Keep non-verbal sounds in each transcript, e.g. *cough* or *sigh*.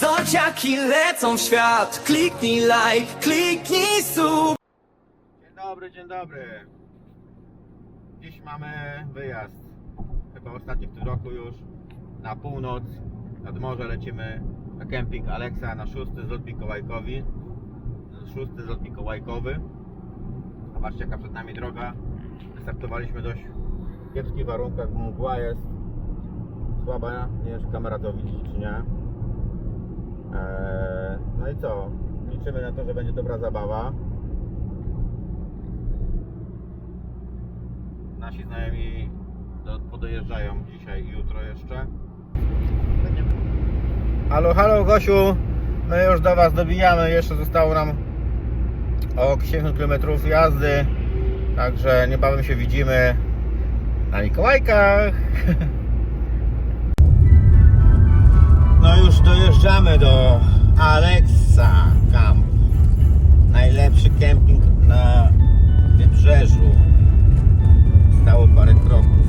Zociaki lecą w świat Kliknij like, kliknij sub Dzień dobry, dzień dobry. Dziś mamy wyjazd. Chyba ostatni w tym roku już. Na północ, nad morze lecimy na kemping Aleksa na szósty zlot Mikołajkowi. Szósty zlot Mikołajkowy. Zobaczcie jaka przed nami droga. Wystartowaliśmy w dość kiepskich warunkach, mgła jest słaba. Nie wiem czy kamera to widzi czy nie. Eee, no i co? Liczymy na to, że będzie dobra zabawa. Nasi znajomi do, podojeżdżają dzisiaj i jutro jeszcze. Halo, halo Gosiu, my już do Was dobijamy, jeszcze zostało nam około 10 km jazdy, także niebawem się widzimy na Mikołajkach. *laughs* No już dojeżdżamy do Alexa Camp. Najlepszy kemping na wybrzeżu. Stało parę kroków,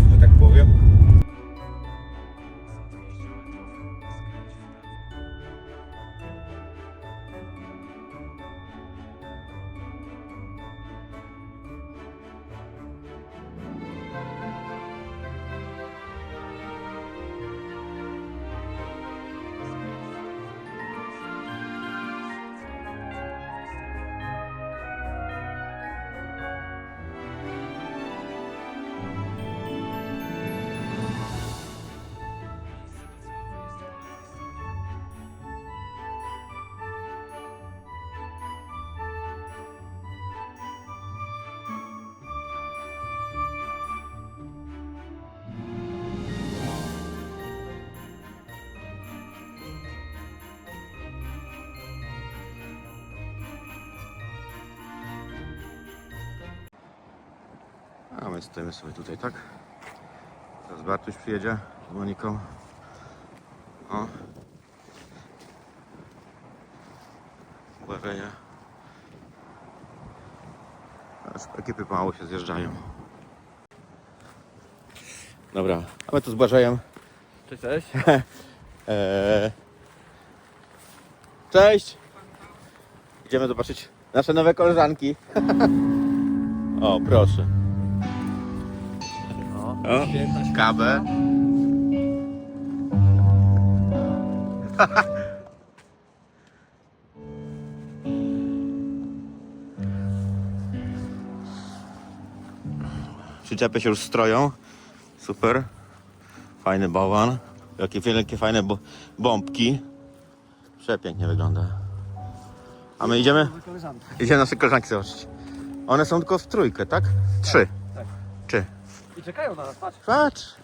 Stoimy sobie tutaj, tak? Teraz Bartuś przyjedzie z Moniką. O. Uważajcie. Teraz ekipy mało się zjeżdżają. Dobra, a my tu z Błażejem. Cześć, cześć. Eee. *laughs* Cześć! Idziemy zobaczyć nasze nowe koleżanki. *laughs* o, proszę. O, kawę. Przyczepy się już stroją. Super. Fajny bałwan. Jakie wielkie fajne bo bombki. Przepięknie wygląda. A my idziemy? Idziemy nasze koleżanki zobaczyć. One są tylko w trójkę, tak? Trzy. Czy? I czekają na nas, patrz. Patrz.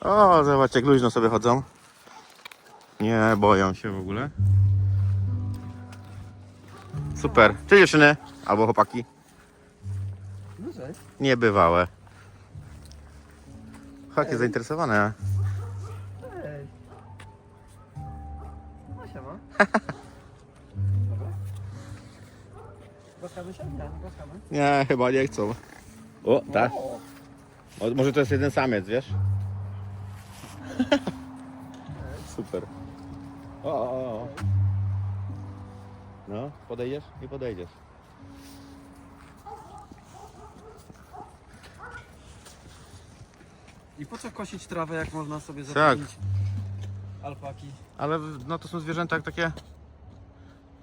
O, zobacz jak luźno sobie chodzą. Nie boją się w ogóle. Super. Cześć dziewczyny. Albo chłopaki. No cześć. Niebywałe. Zainteresowane. Ej. No siema. *laughs* Dobra. Głaskamy się? Nie, nie głaskamy. Nie, chyba nie chcą. O, tak. O, O, może to jest jeden samiec, wiesz? *laughs* Super. O, o, o. No, podejdziesz? Nie podejdziesz. I po co kosić trawę, jak można sobie Tak. zapewnić alpaki? Ale no to są zwierzęta takie,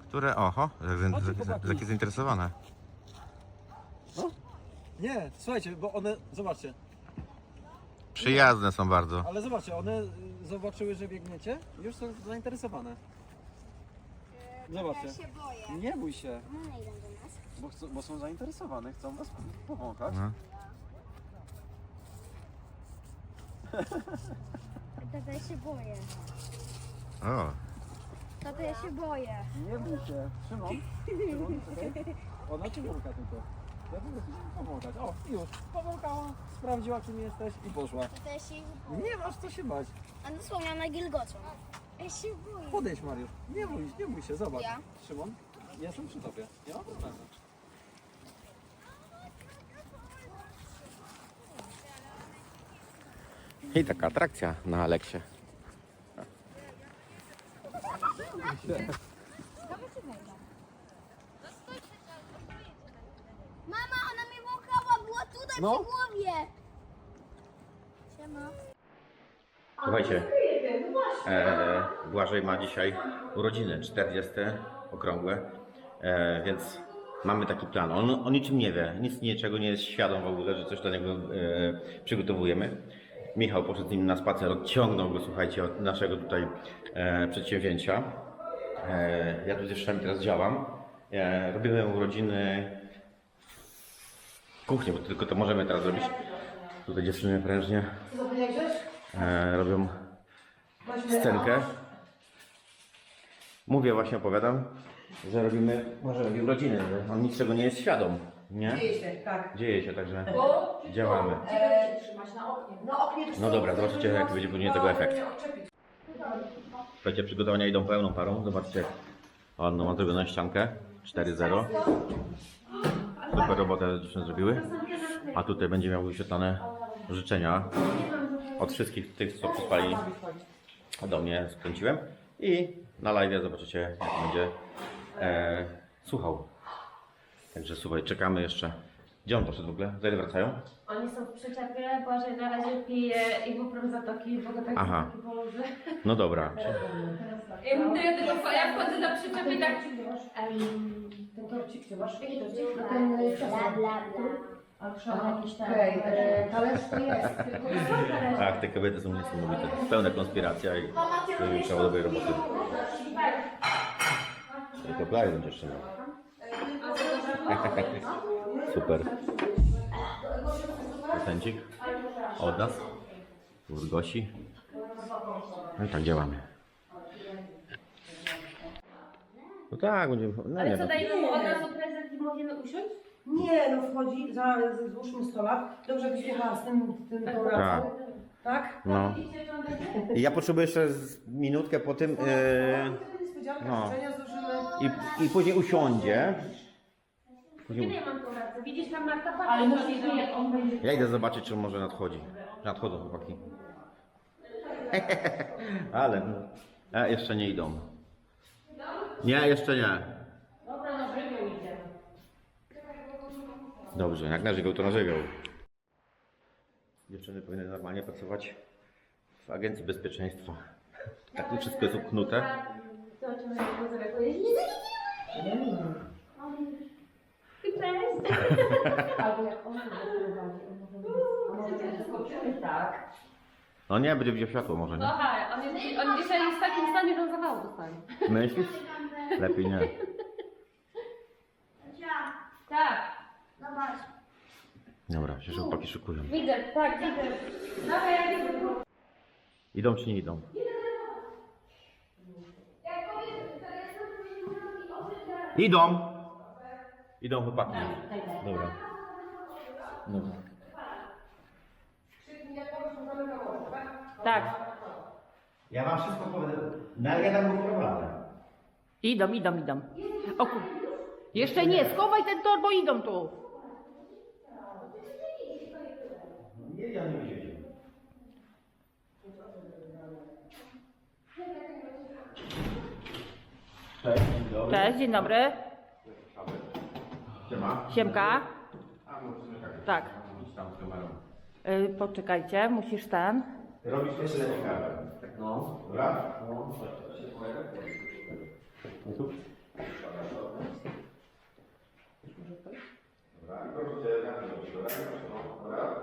które, oho, takie, Chodźcie, takie, chłopaki. takie zainteresowane. Nie, słuchajcie, bo one, zobaczcie, Przyjazne są bardzo. ale zobaczcie, one zobaczyły, że biegniecie i już są zainteresowane. Zobaczcie. Ja się boję. Nie bój się, No idą do nas. bo, chcą, bo są zainteresowane, chcą was powąchać. No. Tata, ja się boję. O, Tata, ja się boję. Nie bój się. Szymon, Szymon, czekaj. Ona cię wącha tylko. Ja po prostu chcę powąchać. O, już. Powąchała, sprawdziła czym jesteś i poszła. Tata, ja się ich boję. Nie masz co się bać. A dosłownie ona gilgocą. Ja się boję. Podejdź Mariusz. Nie bój, nie bój się, zobacz. Ja? Szymon, jestem przy tobie. Nie ma problemu. i taka atrakcja na Aleksie. Mama, ona mnie wąchała, była tutaj No. głowie. Siema. Słuchajcie, e, Błażej ma dzisiaj urodziny, 40 okrągłe, e, więc mamy taki plan. On o niczym nie wie, nic niczego nie jest świadom w ogóle, że coś dla niego e, przygotowujemy. Michał poszedł z nim na spacer, odciągnął go, słuchajcie, od naszego tutaj e, przedsięwzięcia. E, ja tu wszemi teraz działam. E, robimy urodziny w kuchni, bo tylko to możemy teraz robić. Tutaj dziewczyny prężnie e, robią scenkę. Mówię, właśnie opowiadam, że robimy, może robi urodziny, że on niczego nie jest świadom, nie? Dzieje się, tak. Dzieje się, także Bo działamy. e, trzymać na oknie. Na oknie No dobra, zobaczycie, jaki będzie później tego efekt. Słuchajcie, przygotowania idą pełną parą. Zobaczcie, jak ładną mam zrobioną ściankę. 4-0. Super robotę dziewczyny zrobiły. A tutaj będzie miał wyświetlane życzenia od wszystkich tych, co przysłali do mnie, skręciłem. I na live zobaczycie, jak będzie e, słuchał. Także słuchaj, czekamy jeszcze. Gdzie on poszedł w ogóle? Za ile wracają? Oni są w przyczepie, Błażej na razie pije ibuprofen zatoki, bo go tak Aha. położy. No dobra. Ja ja tylko ja wchodzę na przyczep i tak... Em, torcik, ty masz? Jaki torcik? No ten y. Albo jakiś tam. Okej, e, talerz to jest. Tylko. Tak, te kobiety są niesamowite. Pełna konspiracja i zrobiły kawał dobrej roboty. Tylko plaju będzie jeszcze miał. *laughs* Super. Prezencik od nas, od Gosi. No i tak działamy. No tak, będziemy... No nie, Ale co, no. dajmy mu od razu prezent i możemy usiąść? Nie, no wchodzi, za, złóżmy stola. Dobrze byś jechała z tym, tym tą Tak. racą. Tak? no. I ja potrzebuję jeszcze z minutkę po tym... Yy, Niespodzianka, No. życzenia złożymy. i, I później usiądzie. Kiedy Później... ja mam tą rację? Widzisz tam Marta patrzy, Ale jak on będzie. Ja idę zobaczyć, czy może nadchodzi. Nadchodzą chłopaki. *laughs* Ale no. A, jeszcze nie idą. Nie, jeszcze nie. Dobra, na żywioł idziemy. Dobrze, jak na żywioł, to na żywioł. Dziewczyny powinny normalnie pracować w Agencji Bezpieczeństwa. Tak tu wszystko jest upchnute. Zobaczymy, jak to zareaguje. Cześć! Albo jak on wyprowadzi, a może będzie? Tak. No nie, będzie widział światło może, nie? Słuchaj, on, jest, on dzisiaj jest w takim stanie, że on zawału dostanie. Myślisz? Lepiej nie. Tak, Zobacz. Dobra, się chłopaki szykują. widzę, tak, widzę. Dawaj, ja widzę. Idą czy nie idą? Idą! Idą chłopaki. Dobra. Dobra. Tak. Ja wam wszystko powiem. Na ja tam prowadzę. Idą, idą, idą. O. Jeszcze nie, schowaj ten tor, bo idą tu. Nie, ja nie widziałem. Cześć, dzień dobry. Cześć, dzień dobry. Siema. Siemka. A, tak. Tak. Idź tam z kamerą. Y, poczekajcie, musisz ten. Robisz jeszcze lepiej kawę. No. Dobra? No. Tu? Dobra, proszę cię dobra? No, dobra?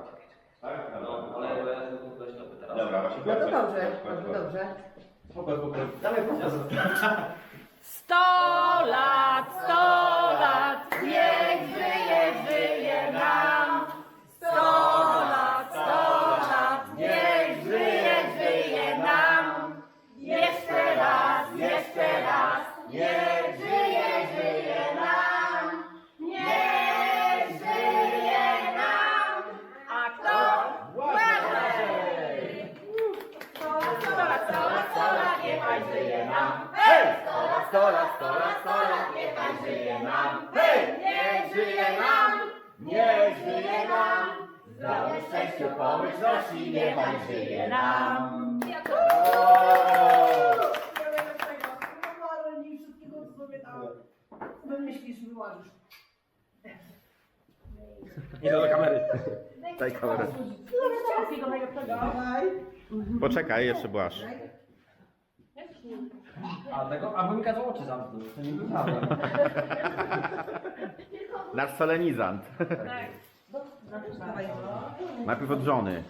Tak? Ale ja. Dobra, właśnie. No to dobrze, dobrze, dobrze. Spoko, spoko. Dawaj, *laughs* Sto lat, sto lat, Hej! Sto lat, sto lat, sto lat, sto lat, niechaj żyje nam. Hej! Niech żyje nam! Niech żyje nam! Zdrowie, szczęściu, pomyślności, niechaj żyje nam. wymyślisz, wyłożysz. Nie do kamery. Daj kamerę. Poczekaj, jeszcze błasz. A tego, a bo mi kazał oczy zamknąć, to nie prawda. Nasz solenizant. Najpierw od żony.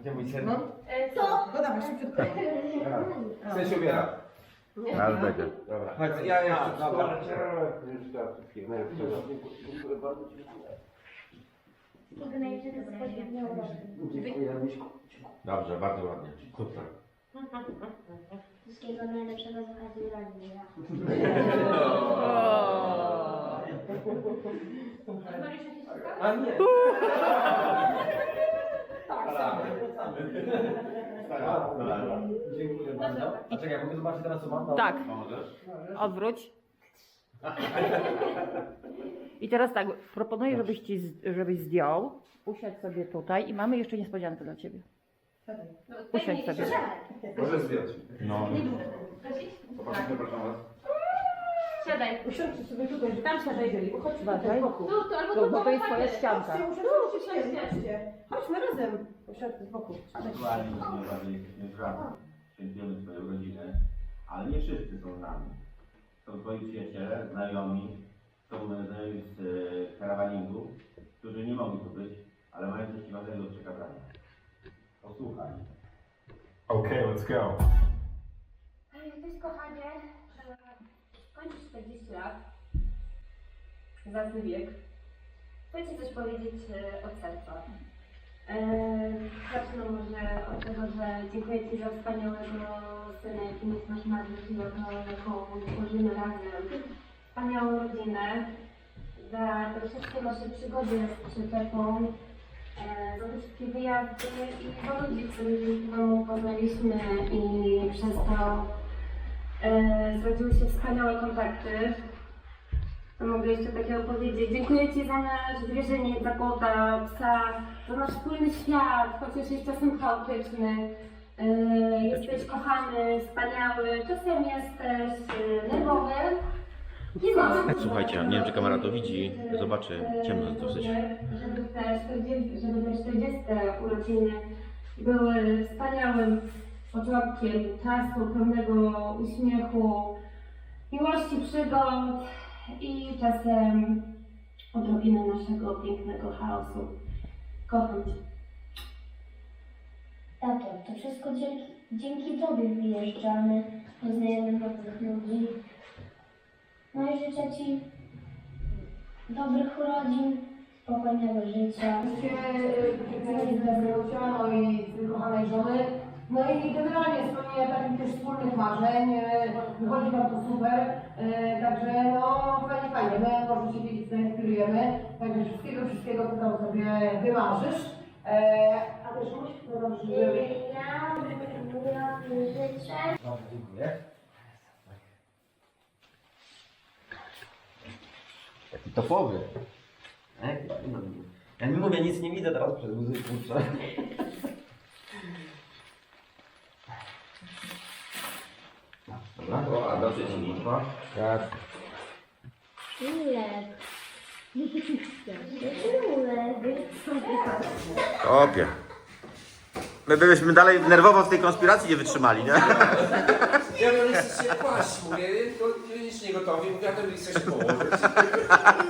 Gdzie mój syn? No dawaj, szybciutko. Syn się ubiera. Zaraz będzie. Dobra. Chodź, ja, ja, dobra. Dziękuję. Dobrze, bardzo ładnie. Super. Wszystkiego najlepszego z okazji urodzin. *laughs* A nie. Dziękuję bardzo. A czekaj, mogę zobaczyć teraz co mam? Tak, Możesz? odwróć. *laughs* I teraz tak, proponuję, żebyś, ci, żebyś zdjął. Usiadł sobie tutaj i mamy jeszcze niespodziankę dla ciebie. Usiądź sobie. Może zdjąć. No. Przepraszam was. Siadaj. Usiądźcie sobie tutaj, tam siadaj, Wieli, bo chodź Uważaj. Tu, to albo Bo, tu bo to jest twoja ścianka. Usiądźcie, usiądźcie. Chodźmy razem. Usiądźcie z boku. Aktualnie jesteśmy w razem. Świętujemy swoje urodziny, ale nie wszyscy są z nami. Są twoi przyjaciele, znajomi, są znajomi z e, karawaningu, którzy nie mogli tu być, ale mają coś ważnego do przekazania. Posłuchaj. Okay, let's go. Cześć kochanie, kończysz 40 lat. Zacny wiek. Chcę Ci coś powiedzieć e, od serca. E, Zacznę może od tego, że dziękuję Ci za wspaniałego syna, jakim jest nasz to, jaką tworzymy razem. Wspaniałą rodzinę, za te wszystkie nasze przygody z przyczepą, e, za te wszystkie wyjazdy i za ludzi, których Wam poznaliśmy i przez to e, zrodziły się wspaniałe kontakty. Co mogę jeszcze takiego powiedzieć? Dziękuję Ci za nasze zwierzenie, za kota, psa, za nasz wspólny świat, chociaż jest czasem chaotyczny. E, jesteś kochany, wspaniały, czasem jesteś e, nerwowy. Słuchajcie, nie wiem, czy kamera to widzi, zobaczy, ciemno jest dosyć. Żeby te 40, żeby te 40 urodziny były wspaniałym początkiem czasu pełnego uśmiechu, miłości, przygód i czasem odrobiny naszego pięknego chaosu. Kocham Cię. Tato, to wszystko dzięki, dzięki Tobie wyjeżdżamy, poznajemy nowych ludzi. No i życzę Ci dobrych urodzin, spokojnego życia. Wszystkie zdrowia, no i kochanej żony. No i generalnie spełnienia takich też wspólnych marzeń. e, Wychodzi Wam to super. e, Także no fajnie, fajnie. My możecie wiedzieć, co inspirujemy. Także wszystkiego, wszystkiego, co tam sobie wymarzysz. E, A też musi to dobrze, żeby... Ja, ja życzę Topowy. Ja nie mówię, nic nie widzę teraz przez łzy, kurczę. Dobra? O, a dobrze ci mi. Tak. Julek. Julek. Opie. My byśmy dalej nerwowo w tej konspiracji nie wytrzymali, nie? Ja bym chcę się kłaść, mówię, to nie gotowi, mówię, a to chcę się położyć. *laughs*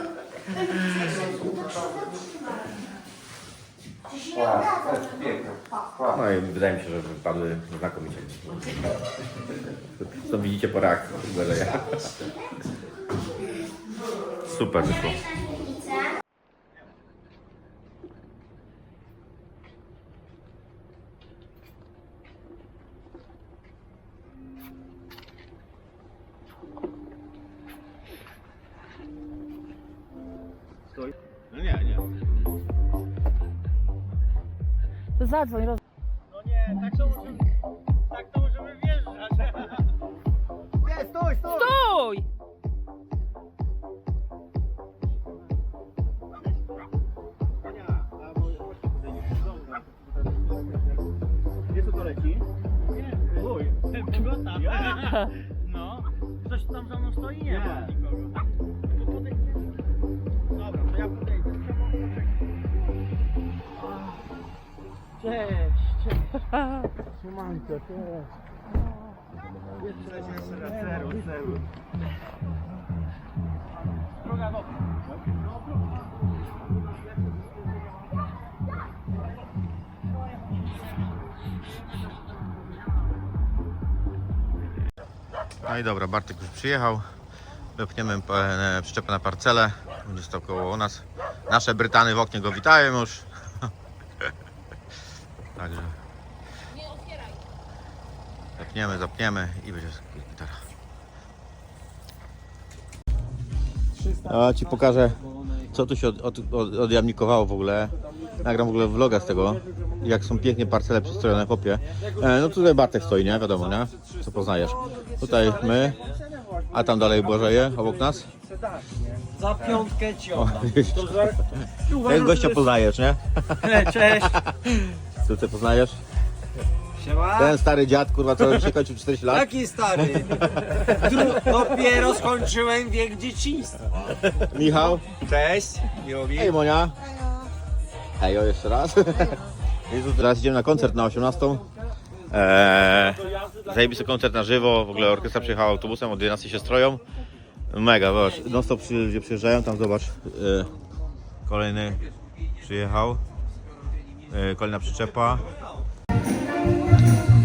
No i wydaje mi się, że wypadły znakomicie. Co widzicie po reakcji Błażeja. Super wyszło. Zadzwoń, roz... Nie, stój, stój! Stój! No i dobra, Bartek już przyjechał. Wepniemy e, przyczepę na parcelę. Będzie stał koło nas. Nasze Brytany w oknie go witają już. *laughs* Także. Zapniemy, zapniemy i będzie gitara. A ci pokażę co tu się od, od, od, odjamnikowało w ogóle. Nagram w ogóle vloga z tego. Jak są pięknie parcele przystrojone kopie. E, no tutaj Bartek stoi, nie? Wiadomo, nie? Co poznajesz. Tutaj my, a tam dalej Błażeje obok nas. Za piątkę ci oddam. uważam, gościa poznajesz, nie? Cześć. Tu ty poznajesz? Siema. Ten stary dziad, kurwa, co się kończył 40 lat. Taki stary. Dru- Dopiero skończyłem wiek dzieciństwa. Michał. Cześć. Miło mi. Hej Monia. Hej, o jeszcze raz. Jezu, teraz idziemy na koncert na 18. Eee, zajebisty koncert na żywo. W ogóle orkiestra przyjechała autobusem, od 11 się stroją. Mega, zobacz. Non stop przy, ludzie przyjeżdżają, tam zobacz. E, kolejny przyjechał. E, kolejna przyczepa. Thank you.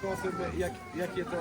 Tym, jak, jakie to...